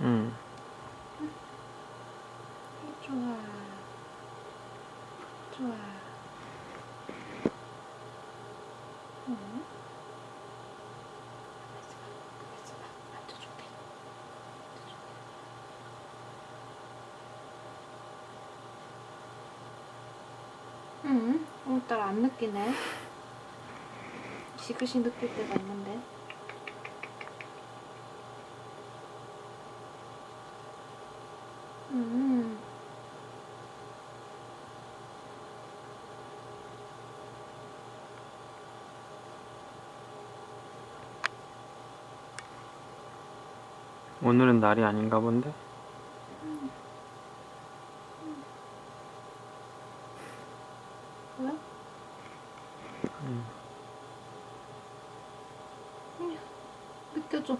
응. 좋아. 좋아. 응? 오늘따라 안 느끼네. 지그시 느낄 때가 있는데. 음. 오늘은 날이 아닌가 본데? 왜? 응. 음, 느껴줘.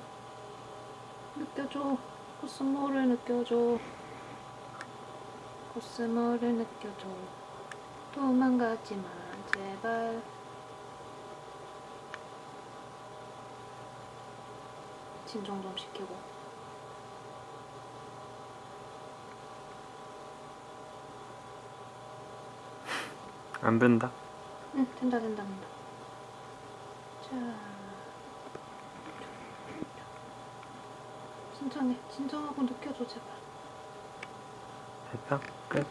느껴줘. 코스모를 느껴줘. 코스모를 느껴줘. 도망가지 마, 제발. 진정 좀 시키고. 안 된다. 응, 된다, 된다, 된다. 자. 진정해. 진정하고 느껴줘, 제발. 됐다? 끝.